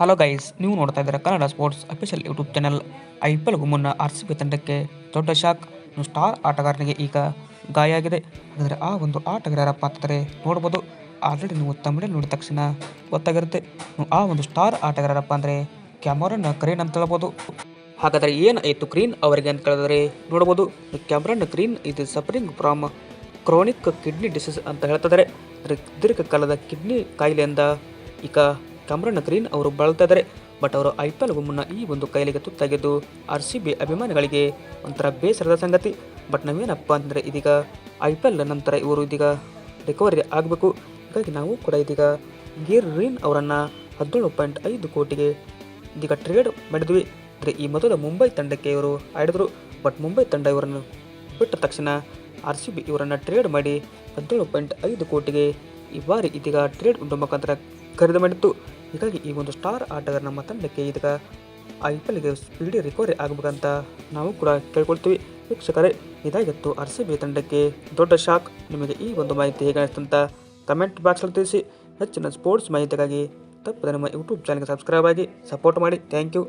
Hello guys ನೀವು ನೋಡ್ತಾ ಇದ್ದೀರಾ Kannada sports official YouTube channel I P ಎಲ್ಗೂ ಮುನ್ನ ಆರ್ ಸಿ ಬಿ ತಂಡಕ್ಕೆ ದೊಡ್ಡ ಶಾಕ್ ಸ್ಟಾರ್ ಆಟಗಾರನಿಗೆ ಈಗ ಗಾಯ ಆಗಿದೆ. ಹಾಗಾದರೆ ಆ ಒಂದು ಆಟಗಾರರ ಪಾತ್ರ ನೋಡ್ಬೋದು. ಆಲ್ರೆಡಿ ನೀವು ತಮಿಳಲ್ಲಿ ನೋಡಿದ ತಕ್ಷಣ ಗೊತ್ತಾಗಿರುತ್ತೆ. ಆ ಒಂದು ಸ್ಟಾರ್ ಆಟಗಾರರಪ್ಪ ಅಂದರೆ ಕ್ಯಾಮರನ್ ಕ್ರೀನ್ ಅಂತ ಹೇಳ್ಬೋದು. ಹಾಗಾದರೆ ಏನಾಯಿತು ಕ್ರೀನ್ ಅವರಿಗೆ ಅಂತ ಕೇಳಿದ್ರೆ ನೋಡ್ಬೋದು. ಕ್ಯಾಮ್ರನ್ ಕ್ರೀನ್ ಇದು suffering from chronic kidney disease ಅಂತ ಹೇಳ್ತಿದ್ದಾರೆ ದೀರ್ಘಕಾಲದ ಕಿಡ್ನಿ ಕಾಯಿಲೆಯಿಂದ ಈಗ ಕ್ಯಾಮ್ರನ್ ಗ್ರೀನ್ ಅವರು ಬಳಲ್ತಾಯಿದ್ದಾರೆ ಬಟ್ ಅವರು ಐ ಪಿ ಮುನ್ನ ಈ ಒಂದು ಕೈಲಿಗೆ ತುತ್ತಾಗಿದ್ದು ಆರ್ ಸಿ ಬಿ ಅಭಿಮಾನಿಗಳಿಗೆ ಒಂಥರ ಬೇಸರದ ಸಂಗತಿ. ಬಟ್ ನಾವೇನಪ್ಪ ಅಂದರೆ ಇದೀಗ ಐ ಪಿ ಎಲ್ ನಂತರ ಇವರು ಇದೀಗ ರಿಕವರಿ ಆಗಬೇಕು. ಹೀಗಾಗಿ ನಾವು ಕೂಡ ಇದೀಗ ಗೀರ್ ರೀನ್ ಅವರನ್ನು ಹದಿನೇಳು ಪಾಯಿಂಟ್ ಐದು ಕೋಟಿಗೆ ಇದೀಗ ಟ್ರೇಡ್ ಮಾಡಿದ್ವಿ. ಅಂದರೆ ಈ ಮೊದಲ ಮುಂಬೈ ತಂಡಕ್ಕೆ ಇವರು ಆಡಿದರು. ಬಟ್ ಮುಂಬೈ ತಂಡ ಇವರನ್ನು ಬಿಟ್ಟ ತಕ್ಷಣ ಆರ್ ಸಿ ಬಿ ಇವರನ್ನು ಟ್ರೇಡ್ ಮಾಡಿ ಹದಿನೇಳು ಪಾಯಿಂಟ್ ಐದು ಕೋಟಿಗೆ ಈ ಬಾರಿ ಇದೀಗ ಟ್ರೇಡ್ ಮುಖಾಂತರ ಖರೀದಿ ಮಾಡಿತ್ತು. ಹೀಗಾಗಿ ಈ ಒಂದು ಸ್ಟಾರ್ ಆಟಗಾರ ನಮ್ಮ ತಂಡಕ್ಕೆ ಇದಕ್ಕೆ ಐ ಪಿ ಎಲ್ಗೆ ಸ್ಪೀಡಿ ರಿಕವರಿ ಆಗಬೇಕಂತ ನಾವು ಕೂಡ ಕೇಳ್ಕೊಳ್ತೀವಿ. ವೀಕ್ಷಕರೇ, ಇದಾಗಿತ್ತು ಆರ್ ಸಿ ಬಿ ತಂಡಕ್ಕೆ ದೊಡ್ಡ ಶಾಕ್. ನಿಮಗೆ ಈ ಒಂದು ಮಾಹಿತಿ ಹೇಗೆ ಅಂತ ಕಮೆಂಟ್ ಬಾಕ್ಸಲ್ಲಿ ತಿಳಿಸಿ. ಹೆಚ್ಚಿನ ಸ್ಪೋರ್ಟ್ಸ್ ಮಾಹಿತಿಗಾಗಿ ತಪ್ಪದೆ ನಮ್ಮ ಯೂಟ್ಯೂಬ್ ಚಾನಲ್ಗೆ ಸಬ್ಸ್ಕ್ರೈಬ್ ಆಗಿ ಸಪೋರ್ಟ್ ಮಾಡಿ. Thank you